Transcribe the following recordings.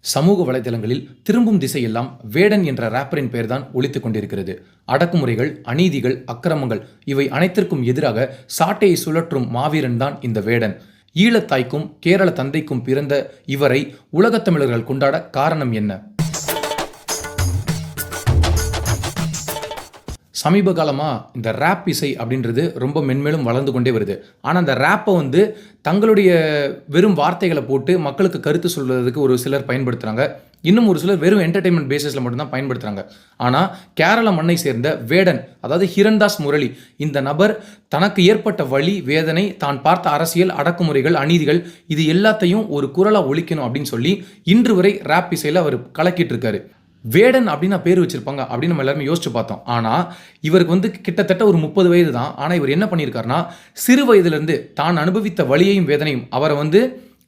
சமூக வலைதளங்களில் திரும்பும் திசையெல்லாம் வேடன் என்ற ராப்பரின் பெயர்தான் ஒலித்துக் கொண்டிருக்கிறது. அடக்குமுறைகள் அநீதிகள் அக்கிரமங்கள் இவை அனைத்திற்கும் எதிராக சாட்டையை சுழற்றும் மாவீரன் தான் இந்த வேடன். ஈழத்தாய்க்கும் கேரள தந்தைக்கும் பிறந்த இவரை உலகத் தமிழர்கள் கொண்டாட காரணம் என்ன? சமீப காலமாக இந்த ரேப் இசை அப்படின்றது ரொம்ப மென்மேலும் வளர்ந்து கொண்டே வருது. ஆனால் அந்த ரேப்பை வந்து தங்களுடைய வெறும் வார்த்தைகளை போட்டு மக்களுக்கு கருத்து சொல்வதற்கு ஒரு சிலர் பயன்படுத்துகிறாங்க இன்னும் ஒரு சிலர் வெறும் என்டர்டைன்மெண்ட் பேசிஸில் மட்டும்தான் பயன்படுத்துகிறாங்க ஆனால் கேரள மண்ணை சேர்ந்த வேடன் அதாவது ஹிரண்தாஸ் முரளி இந்த நபர் தனக்கு ஏற்பட்ட வழி வேதனை தான் பார்த்த அரசியல் அடக்குமுறைகள் அநீதிகள் இது எல்லாத்தையும் ஒரு குரலாக ஒழிக்கணும் அப்படின்னு சொல்லி இன்று வரை ரேப் இசையில் அவர் கலக்கிட்டு இருக்காரு. வேடன் அப்படின்னு பேர் வச்சிருப்பாங்க அப்படின்னு நம்ம எல்லாருமே யோசிச்சு பார்த்தோம். ஆனால் இவருக்கு வந்து கிட்டத்தட்ட ஒரு முப்பது வயது தான். ஆனால் இவர் என்ன பண்ணியிருக்காருன்னா சிறு வயதுலேருந்து தான் அனுபவித்த வழியையும் வேதனையும் அவரை வந்து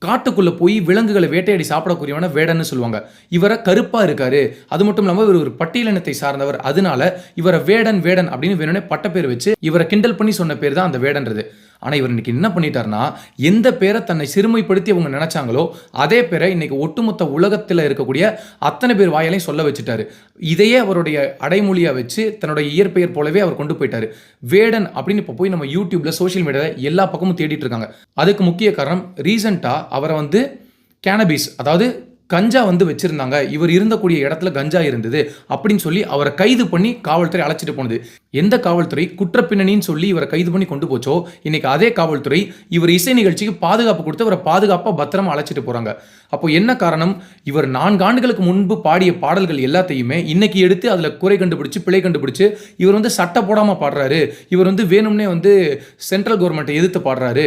காட்டுக்குள்ளே போய் விலங்குகளை வேட்டையாடி சாப்பிடக்கூடியவன வேடன்னு சொல்லுவாங்க. இவரை கருப்பாக இருக்காரு. அது மட்டும் இல்லாமல் இவர் ஒரு பட்டியலினத்தை சார்ந்தவர். அதனால இவரை வேடன் வேடன் அப்படின்னு வேணும்னே பட்டப்பேர் வச்சு இவரை கிண்டல் பண்ணி சொன்ன பேர் தான் அந்த வேடன்றது. ஆனால் இவர் இன்றைக்கி என்ன பண்ணிட்டாருன்னா எந்த பேரை தன்னை சிறுமைப்படுத்தி அவங்க நினச்சாங்களோ அதே பேரை இன்றைக்கி ஒட்டுமொத்த உலகத்தில் இருக்கக்கூடிய அத்தனை பேர் வாயாலையும் சொல்ல வச்சுட்டாரு. இதையே அவருடைய அடைமொழியாக வச்சு தன்னுடைய இயற்பெயர் போலவே அவர் கொண்டு போயிட்டார். வேடன் அப்படின்னு இப்போ போய் நம்ம யூடியூப்பில் சோஷியல் மீடியாவில் எல்லா பக்கமும் தேடிட்டு இருக்காங்க. அதுக்கு முக்கிய காரணம் ரீசண்டாக அவரை வந்து கேனபிஸ் அதாவது கஞ்சா வந்து வச்சிருந்தாங்க. இவர் இருந்தக்கூடிய இடத்துல கஞ்சா இருந்தது. அப்படின்னு சொல்லி அவரை கைது பண்ணி காவல்துறை அழைச்சிட்டு போனது. எந்த காவல்துறை? குற்றப்பின்னணின்னு சொல்லி இவரை கைது பண்ணி கொண்டு போச்சோ? இன்னைக்கு அதே காவல்துறை இவர் இசை நிகழ்ச்சிக்கு பாதுகாப்பு கொடுத்து அவரை பாதுகாப்பாக பத்திரமா அழைச்சிட்டு போகிறாங்க அப்போ என்ன காரணம்? இவர் நான்கு ஆண்டுகளுக்கு முன்பு பாடிய பாடல்கள் எல்லாத்தையுமே இன்னைக்கு எடுத்து அதில் குறை கண்டுபிடிச்சு பிழை கண்டுபிடிச்சு இவர் வந்து சட்டை போடாமல் பாடுறாரு. இவர் வந்து வேணும்னே வந்து சென்ட்ரல் கவர்மெண்ட்டை எதிர்த்து பாடுறாரு.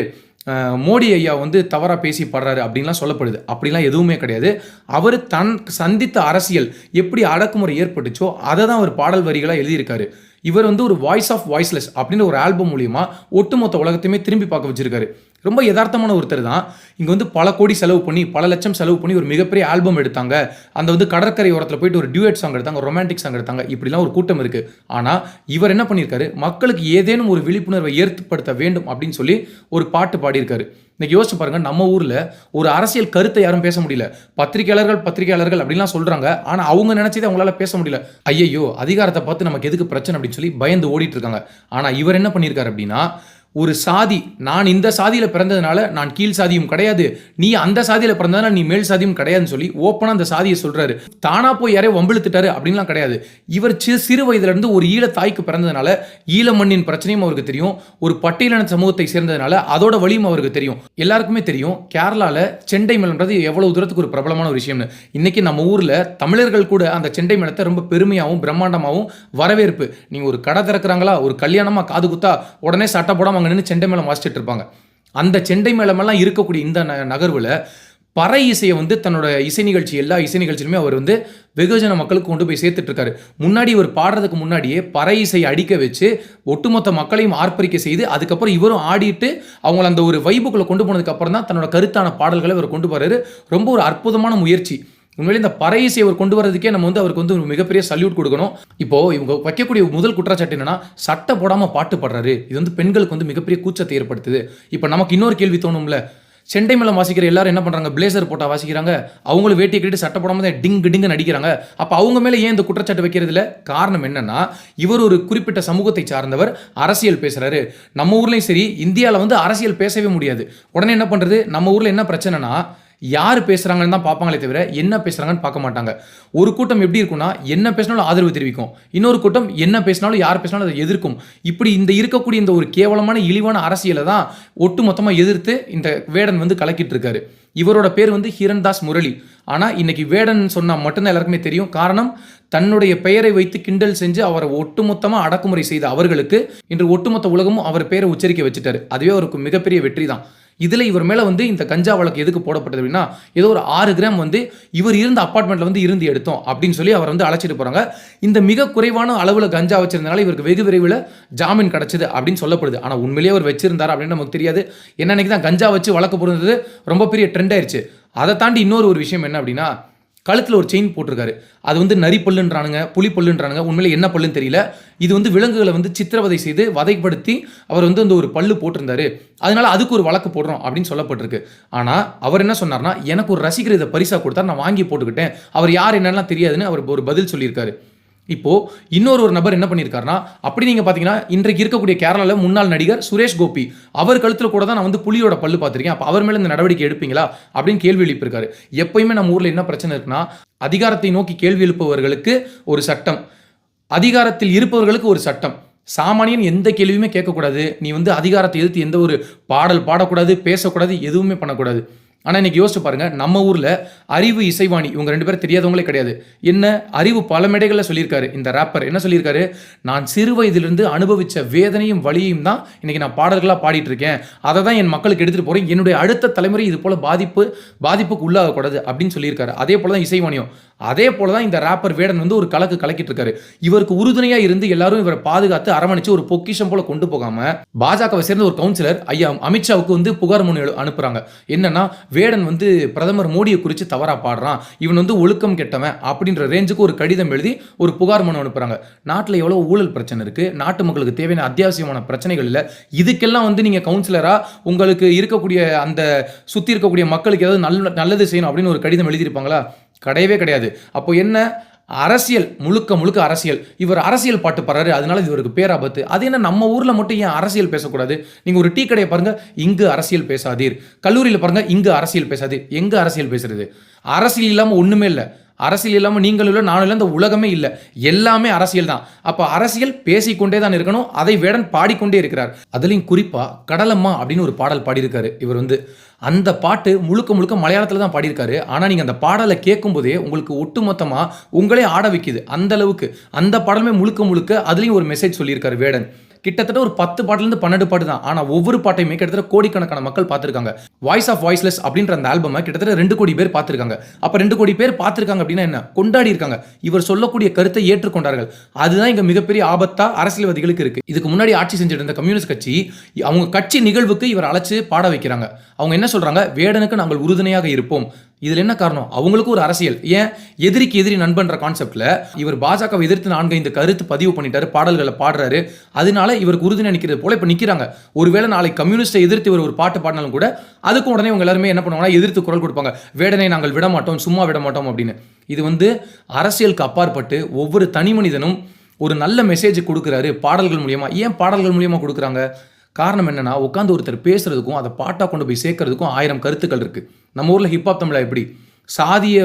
மோடி ஐயா வந்து தவறாக பேசி படுறாரு அப்படின்லாம் சொல்லப்படுது. அப்படிலாம் எதுவுமே கிடையாது. அவர் தன் சந்தித்த அரசியல் எப்படி அடக்குமுறை ஏற்பட்டுச்சோ அதை தான் அவர் பாடல் வரிகளாக எழுதியிருக்காரு. இவர் வந்து ஒரு வாய்ஸ் ஆஃப் வாய்ஸ்லெஸ் அப்படின்னு ஒரு ஆல்பம் மூலியமாக ஒட்டுமொத்த உலகத்தையுமே திரும்பி பார்க்க வச்சிருக்காரு. ரொம்ப யதார்த்தமான ஒருத்தர் தான். இங்கே வந்து பல கோடி செலவு பண்ணி பல லட்சம் செலவு பண்ணி ஒரு மிகப்பெரிய ஆல்பம் எடுத்தாங்க. அந்த வந்து கடற்கரை ஓரத்தில் போயிட்டு ஒரு டியூட் சாங் எடுத்தாங்க ரொமான்டிக் சாங் எடுத்தாங்க. இப்படிலாம் ஒரு கூட்டம் இருக்குது ஆனால் இவர் என்ன பண்ணியிருக்காரு? மக்களுக்கு ஏதேனும் ஒரு விழிப்புணர்வை ஏற்படுத்த வேண்டும் அப்படின்னு சொல்லி ஒரு பாட்டு பாடியிருக்காரு. இன்னைக்கு யோசிச்சு பாருங்க நம்ம ஊரில் ஒரு அரசியல் கருத்தை யாரும் பேச முடியல. பத்திரிகையாளர்கள் பத்திரிகையாளர்கள் அப்படிலாம் சொல்கிறாங்க ஆனால் அவங்க நினைச்சதை அவங்களால பேச முடியல. ஐயையோ அதிகாரத்தை பார்த்து நமக்கு எதுக்கு பிரச்சனை அப்படின்னு சொல்லி பயந்து ஓடிட்டு இருக்காங்க. ஆனால் இவர் என்ன பண்ணியிருக்காரு அப்படின்னா ஒரு சாதி நான் இந்த சாதியில் பிறந்ததுனால நான் கீழ் சாதியும் கிடையாது. நீ அந்த சாதியில் பிறந்ததுனால நீ மேல் சாதியும் கிடையாதுன்னு சொல்லி ஓப்பனாக அந்த சாதியை சொல்கிறாரு தானாக போய் யாரையும் வம்பிழுத்துட்டாரு அப்படின்லாம் கிடையாது. இவர் சி சிறு வயதுலேருந்து ஒரு ஈழ தாய்க்கு பிறந்ததுனால ஈழ மண்ணின் பிரச்சனையும் அவருக்கு தெரியும். ஒரு பட்டியலின சமூகத்தை சேர்ந்ததுனால அதோட வழியும் அவருக்கு தெரியும். எல்லாருக்குமே தெரியும் கேரளாவில் செண்டை மேளம்ன்றது எவ்வளோ தூரத்துக்கு ஒரு பிரபலமான ஒரு விஷயம்னு. இன்றைக்கி நம்ம ஊரில் தமிழர்கள் கூட அந்த செண்டை மேளத்தை ரொம்ப பெருமையாகவும் பிரம்மாண்டமாகவும் வரவேற்பு. நீங்கள் ஒரு கடை திறக்கிறாங்களா ஒரு கல்யாணமாக காது குத்தா உடனே சட்டை போடாமல் அங்க நின்று செண்டை மேளம் வாசிச்சுட்டு இருப்பாங்க. அந்த செண்டை மேளமெல்லாம் இருக்கக்கூடிய இந்த ந- பறை இசையை வந்து தன்னோட இசை நிகழ்ச்சி எல்லா இசை நிகழ்ச்சியிலுமே அவர் வந்து வெகுஜன மக்களுக்கு கொண்டு போய் சேர்த்துட்ருக்காரு முன்னாடி இவர் பாடுறதுக்கு முன்னாடியே பறை இசையை அடிக்க வச்சு ஒட்டுமொத்த மக்களையும் ஆர்ப்பரிக்க செய்து அதுக்கப்புறம் இவரும் ஆடிட்டு அவங்கள அந்த ஒரு வைபுக்குள்ளே கொண்டு போனதுக்கப்புறம் தான் தன்னோட கருத்தான பாடல்களை இவர் கொண்டு போகிறாரு ரொம்ப ஒரு அற்புதமான முயற்சி. உண்மையிலே இந்த பறை இசையை அவர் கொண்டு வரதுக்கே நம்ம வந்து அவருக்கு வந்து ஒரு மிகப்பெரிய சல்யூட் கொடுக்கணும். இப்போ இவங்க வைக்கக்கூடிய முதல் குற்றச்சாட்டு என்னன்னா சட்டை போடாமல் பாட்டு பாடுறாரு. இது வந்து பெண்களுக்கு வந்து மிகப்பெரிய கூச்சத்தை ஏற்படுத்துது. இப்போ நமக்கு இன்னொரு கேள்வி தோணும்ல. செண்டை மேலம் வாசிக்கிற எல்லாரும் என்ன பண்றாங்க? பிளேசர் போட்டா வாசிக்கிறாங்க. அவங்களும் வேட்டி கட்டி சட்டை போடாம தான் டிங் டிங்கு நடிக்கிறாங்க. அப்ப அவங்க மேல ஏன் இந்த குற்றச்சாட்டு வைக்கிறதுல காரணம் என்னன்னா இவர் ஒரு குறிப்பிட்ட சமூகத்தை சார்ந்தவர் அரசியல் பேசுறாரு. நம்ம ஊர்லயும் சரி இந்தியாவில் வந்து அரசியல் பேசவே முடியாது. உடனே என்ன பண்றது? நம்ம ஊர்ல என்ன பிரச்சனைனா யார் பேசுகிறாங்கன்னு தான் பார்ப்பாங்களே தவிர என்ன பேசுகிறாங்கன்னு பார்க்க மாட்டாங்க. ஒரு கூட்டம் எப்படி இருக்கும்னா என்ன பேசினாலும் ஆதரவு தெரிவிக்கும். இன்னொரு கூட்டம் என்ன பேசினாலும் யார் பேசினாலும் அதை எதிர்க்கும். இப்படி இந்த இருக்கக்கூடிய இந்த ஒரு கேவலமான இழிவான அரசியலை தான் ஒட்டு மொத்தமாக எதிர்த்து இந்த வேடன் வந்து கலக்கிட்டு இருக்காரு இவரோட பேர் வந்து ஹிரண்தாஸ் முரளி. ஆனால் இன்னைக்கு வேடன் சொன்னால் மட்டும்தான் எல்லாருக்குமே தெரியும். காரணம் தன்னுடைய பெயரை வைத்து கிண்டல் செஞ்சு அவரை ஒட்டுமொத்தமாக அடக்குமுறை செய்த அவர்களுக்கு இன்று ஒட்டுமொத்த உலகமும் அவர் பெயரை உச்சரிக்க வச்சுட்டாரு. அதுவே அவருக்கு மிகப்பெரிய வெற்றி தான் இதில் இவர் மேலே வந்து இந்த கஞ்சா வழக்கு எதுக்கு போடப்பட்டது அப்படின்னா ஏதோ ஒரு ஆறு கிராம் வந்து இவர் இருந்த அப்பார்ட்மெண்ட்டில் வந்து இருந்து எடுத்தோம் அப்படின்னு சொல்லி அவர் வந்து அழைச்சிட்டு போகிறாங்க இந்த மிக குறைவான அளவில் கஞ்சா வச்சிருந்தனால இவருக்கு வெகு விரைவில் ஜாமீன் கிடச்சிது அப்படின்னு சொல்லப்படுது. ஆனால் உண்மையிலேயே அவர் வச்சிருந்தார் அப்படின்னு நமக்கு தெரியாது. என்னன்னைக்கு தான் கஞ்சா வச்சு வழக்கு போடுறது ரொம்ப பெரிய ட்ரெண்ட் ஆயிடுச்சு அதை தாண்டி இன்னொரு ஒரு விஷயம் என்ன அப்படின்னா கழுத்தில் ஒரு செயின் போட்டிருக்காரு. அது வந்து நரி பல்லுன்றானுங்க புலி பல்லுன்றானுங்க உண்மையில என்ன பல்லுன்னு தெரியல. இது வந்து விலங்குகளை வந்து சித்திரவதை செய்து வதைப்படுத்தி அவர் வந்து அந்த ஒரு பல்லு போட்டிருந்தாரு. அதனால அதுக்கு ஒரு வழக்கு போடுறோம் அப்படின்னு சொல்லப்பட்டிருக்கு. ஆனால் அவர் என்ன சொன்னார்னா எனக்கு ஒரு ரசிகர் இதை பரிசாக கொடுத்தா நான் வாங்கி போட்டுக்கிட்டேன். அவர் யார் என்னெல்லாம் தெரியாதுன்னு அவர் ஒரு பதில் சொல்லியிருக்காரு. இப்போ இன்னொரு ஒரு நபர் என்ன பண்ணியிருக்காருன்னா அப்படி நீங்க பாத்தீங்கன்னா இன்றைக்கு இருக்கக்கூடிய கேரளாவில் முன்னாள் நடிகர் சுரேஷ் கோபி அவர் கழுத்துல கூட தான் நான் வந்து புலியோட பல்லு பார்த்திருக்கேன். அப்ப அவர் மேல இந்த நடவடிக்கை எடுப்பீங்களா? அப்படின்னு கேள்வி எழுப்பியிருக்காரு. எப்பயுமே நம்ம ஊர்ல என்ன பிரச்சனை இருக்குன்னா அதிகாரத்தை நோக்கி கேள்வி எழுப்புபவர்களுக்கு ஒரு சட்டம். அதிகாரத்தில் இருப்பவர்களுக்கு ஒரு சட்டம். சாமானியன் எந்த கேள்வியுமே கேட்கக்கூடாது. நீ வந்து அதிகாரத்தை எதிர்த்து எந்த ஒரு பாடல் பாடக்கூடாது பேசக்கூடாது எதுவுமே பண்ணக்கூடாது. ஆனால் இன்றைக்கி யோசிச்சு பாருங்கள் நம்ம ஊரில் அறிவு இசைவாணி இவங்க ரெண்டு பேரும் தெரியாதவங்களே கிடையாது. என்ன? அறிவு பல மேடைகளில் சொல்லியிருக்காரு இந்த ராப்பர் என்ன சொல்லியிருக்காரு? நான் சிறு வயதிலிருந்து அனுபவித்த வேதனையும் வலியும் தான் இன்றைக்கி நான் பாடல்களாக பாடிட்டு இருக்கேன் அதை தான் என் மக்களுக்கு எடுத்துகிட்டு போகிறேன் என்னுடைய அடுத்த தலைமுறை இது போல் பாதிப்பு பாதிப்புக்கு உள்ளாகக்கூடாது அப்படின்னு சொல்லியிருக்காரு. அதே போல் தான் இசைவாணியும். அதே போல தான் இந்த ராப்பர் வேடன் வந்து ஒரு கலக்கு கலக்கிட்டு இருக்காரு இவருக்கு உறுதுணையாக இருந்து எல்லாரும் இவரை பாதுகாத்து அரவணைச்சு ஒரு பொக்கிஷம் போல கொண்டு போகாம பாஜகவை சேர்ந்த ஒரு கவுன்சிலர் ஐயா அமித்ஷாவுக்கு வந்து புகார் மனு அனுப்புகிறாங்க அனுப்புறாங்க. என்னன்னா வேடன் வந்து பிரதமர் மோடியை குறித்து தவறா பாடுறான். இவன் வந்து ஒழுக்கம் கெட்டவன் அப்படின்ற ரேஞ்சுக்கு ஒரு கடிதம் எழுதி ஒரு புகார் மனு அனுப்புறாங்க. நாட்டில் எவ்வளோ ஊழல் பிரச்சனை இருக்குது நாட்டு மக்களுக்கு தேவையான அத்தியாவசியமான பிரச்சனைகள் இல்லை. இதுக்கெல்லாம் வந்து நீங்கள் கவுன்சிலராக உங்களுக்கு இருக்கக்கூடிய அந்த சுற்றி இருக்கக்கூடிய மக்களுக்கு ஏதாவது நல்ல நல்லது செய்யணும் அப்படின்னு ஒரு கடிதம் எழுதியிருப்பாங்களா? கிடையவே கிடையாது. அப்போ என்ன? அரசியல் முழுக்க முழுக்க அரசியல். இவர் அரசியல் பாட்டு பாடுறாரு அதனால இது இவருக்கு பேராபத்து அது என்ன நம்ம ஊரில் மட்டும் ஏன் அரசியல் பேசக்கூடாது? நீங்கள் ஒரு டீ கடையை பாருங்கள் இங்கு அரசியல் பேசாதீர். கல்லூரியில் பாருங்கள் இங்கு அரசியல் பேசாதீர். எங்கே அரசியல் பேசுறது? அரசியல் இல்லாமல் ஒன்றுமே இல்லை. அரசியல் இல்லாமல் நீங்களும் இல்லை நானும் இல்லை இந்த உலகமே இல்லை. எல்லாமே அரசியல் தான். அப்போ அரசியல் பேசிக்கொண்டே தான் இருக்கணும். அதை வேடன் பாடிக்கொண்டே இருக்கிறார். அதுலேயும் குறிப்பாக கடலம்மா அப்படின்னு ஒரு பாடல் பாடியிருக்காரு. இவர் வந்து அந்த பாட்டு முழுக்க முழுக்க மலையாளத்தில் தான் பாடியிருக்காரு. ஆனால் நீங்கள் அந்த பாடலை கேட்கும்போதே உங்களுக்கு ஒட்டுமொத்தமாக உங்களே ஆட வைக்குது. அந்த அளவுக்கு அந்த பாடலுமே முழுக்க முழுக்க அதுலேயும் ஒரு மெசேஜ் சொல்லியிருக்காரு வேடன். கிட்டத்தட்ட ஒரு பத்து பாட்டுலேருந்து பன்னெண்டு பாட்டு தான். ஆனால் ஒவ்வொரு பாட்டையுமே கிட்டத்தட்ட கோடிக்கணக்கான மக்கள் பார்த்துருக்காங்க. வாய்ஸ் ஆஃப் வாய்ஸ்லெஸ் அப்படின்ற அந்த ஆல்பமை கிட்டத்தட்ட ரெண்டு கோடி பேர் பார்த்துருக்காங்க. அப்போ ரெண்டு கோடி பேர் பார்த்துருக்காங்க அப்படின்னா என்ன? கொண்டாடி இருக்காங்க. இவர் சொல்லக்கூடிய கருத்தை ஏற்றுக்கொண்டார்கள். அதுதான் இங்கே மிகப்பெரிய ஆபத்தா அரசியல்வாதிகளுக்கு இருக்கு. இதுக்கு முன்னாடி ஆட்சி செஞ்சுட்டு இருந்த கம்யூனிஸ்ட் கட்சி அவங்க கட்சி நிகழ்வுக்கு இவர் அழைச்சு பாட வைக்கிறாங்க. அவங்க என்ன சொல்றாங்க? வேடனுக்கு நாங்கள் உறுதுணையாக இருப்போம். இதுல என்ன காரணம்? அவங்களுக்கு ஒரு அரசியல். ஏன்? எதிரிக்கு எதிரி நண்பன்ற கான்செப்ட்ல இவர் பாஜகவை எதிர்த்து நான்கு இந்த கருத்து பதிவு பண்ணிட்டாரு பாடல்களை பாடுறாரு. அதனால இவருக்கு உறுதுணை நிற்கிறது போல இப்ப நிக்கிறாங்க. ஒருவேளை நாளை கம்யூனிஸ்டை எதிர்த்து இவர் ஒரு பாட்டு பாடினாலும் கூட அதுக்கும் உடனே இவங்க எல்லாருமே என்ன பண்ணுவாங்கன்னா எதிர்த்து குரல் கொடுப்பாங்க. வேடனை நாங்கள் விட மாட்டோம் சும்மா விட மாட்டோம் அப்படின்னு. இது வந்து அரசியலுக்கு அப்பாற்பட்டு ஒவ்வொரு தனி மனிதனும் ஒரு நல்ல மெசேஜ் கொடுக்குறாரு பாடல்கள் மூலியமா. ஏன் பாடல்கள் மூலியமா கொடுக்குறாங்க? காரணம் என்னன்னா உட்காந்து ஒருத்தர் பேசுறதுக்கும் அதை பாட்டாக கொண்டு போய் சேர்க்கறதுக்கும் ஆயிரம் கருத்துக்கள் இருக்கு. நம்ம ஊரில் ஹிப்ஹாப் தமிழா எப்படி? சாதிய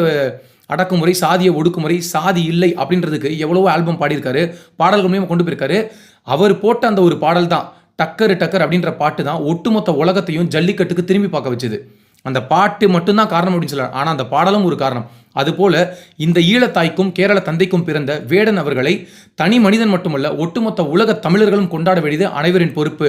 அடக்குமுறை சாதிய ஒடுக்குமுறை சாதி இல்லை அப்படின்றதுக்கு எவ்வளவோ ஆல்பம் பாடியிருக்காரு பாடல்கள் மூலியமாக கொண்டு போயிருக்காரு. அவர் போட்ட அந்த ஒரு பாடல் தான் டக்கரு டக்கர் அப்படின்ற பாட்டு தான் ஒட்டுமொத்த உலகத்தையும் ஜல்லிக்கட்டுக்கு திரும்பி பார்க்க வச்சது. அந்த பாட்டு மட்டும்தான் காரணம் அப்படின்னு சொல்லலாம். ஆனால் அந்த பாடலும் ஒரு காரணம். அதுபோல இந்த ஈழத்தாய்க்கும் கேரள தந்தைக்கும் பிறந்த வேடன் அவர்களை தனி மனிதன் மட்டுமல்ல ஒட்டுமொத்த உலக தமிழர்களும் கொண்டாட வேண்டியது அனைவரின் பொறுப்பு.